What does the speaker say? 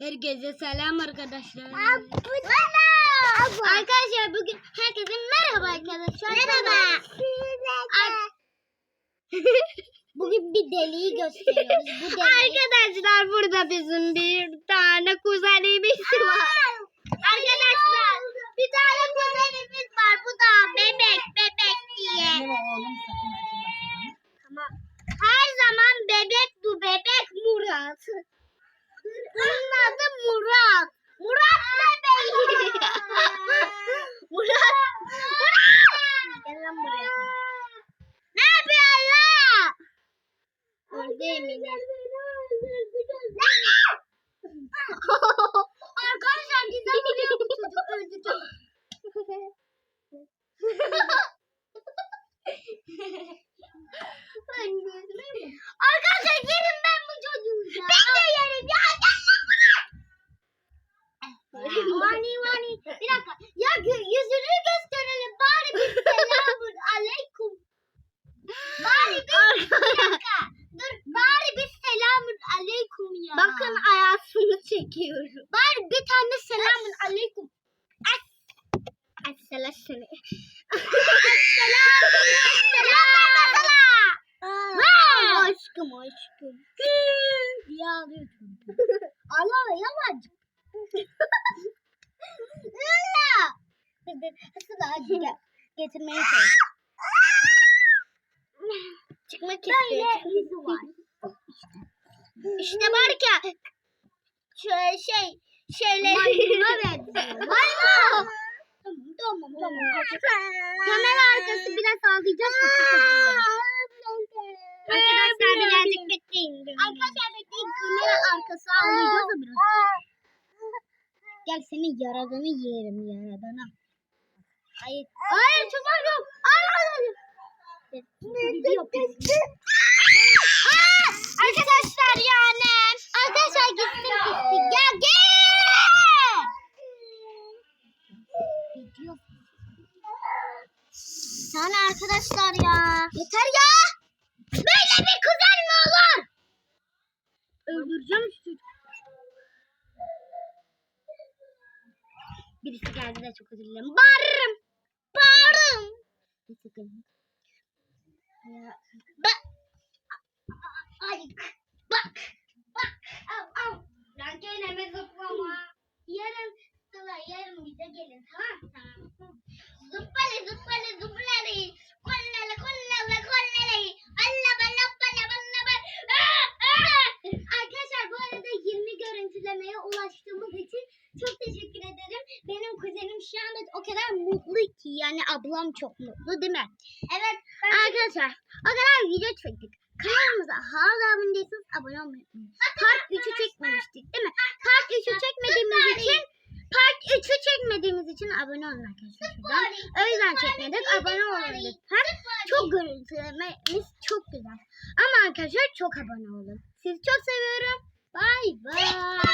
Herkese selam arkadaşlar. Arkadaşlar bugün herkese merhaba arkadaşlar. Merhaba. Bugün bir deliği gösteriyoruz. Bu deliği... Arkadaşlar burada bizim bir tane kuzenimiz var. Arkadaşlar bir tane kuzenimiz var. Bu da bebek bebek diye. Her zaman bebek bu bebek Murat. Onun adı Murat. Murat bebeği. Murat. Murat. Gel lan buraya. Ne yapıyorsun la? Öldü Emine. Arkadaşlar bizden buraya bu çocuk öldü çok. Arkadaşlar yerim ben bu çocuğu ya. Ben de yerim ya. Vani vani. Bir dakika. Ya gö- yüzünü gösterelim. Bari bir selamun aleyküm. Bari bir, bir dakika. Dur bari bir selamun aleyküm ya. Bakın ayasını çekiyorum. Bari bir tane selamun aleyküm. As. Asselam. Asselam. Asselam. Aşkım aşkım. Diye ağlıyor çocuk. Allah yalancı. Lala. Asıl gel. Getirmeye çalış. Çıkmak istiyor. İşte var ya. Şöyle şey. Şeyler. Maymuna benziyor. Maymun. Tamam tamam. Kamera arkası biraz çıkacağız. Arkadaşlar birazcık bekleyin. Arkadaşlar bekleyin. Kamera arkası ağlayacağız da biraz. Gel senin yaradığını yerim yaradığını. Hayır. Hayır çıkar yok. Hayır. Arkadaşlar yani. Arkadaşlar gitsin gitsin. Gel gel. Gidiyor. Sana arkadaşlar ya. Yeter ya. Böyle bir kuzen mi olur? Öldüreceğim şu. Birisi geldi de çok özür dilerim. Bağırırım. Bağırırım. Ya. Bak. Ay. Bak. Kadar mutlu ki yani ablam çok mutlu değil mi? Evet. Arkadaşlar o kadar video çektik. Kanalımıza hala abone değilseniz abone olmayı unutmayın. Part 3'ü çekmemiştik değil mi? Part 3'ü çekmediğimiz için Part 3'ü çekmediğimiz için abone olun arkadaşlar şuradan. O yüzden çekmedik. Abone olun lütfen. Çok görüntülememiz çok güzel. Ama arkadaşlar çok abone olun. Sizi çok seviyorum. Bye bye.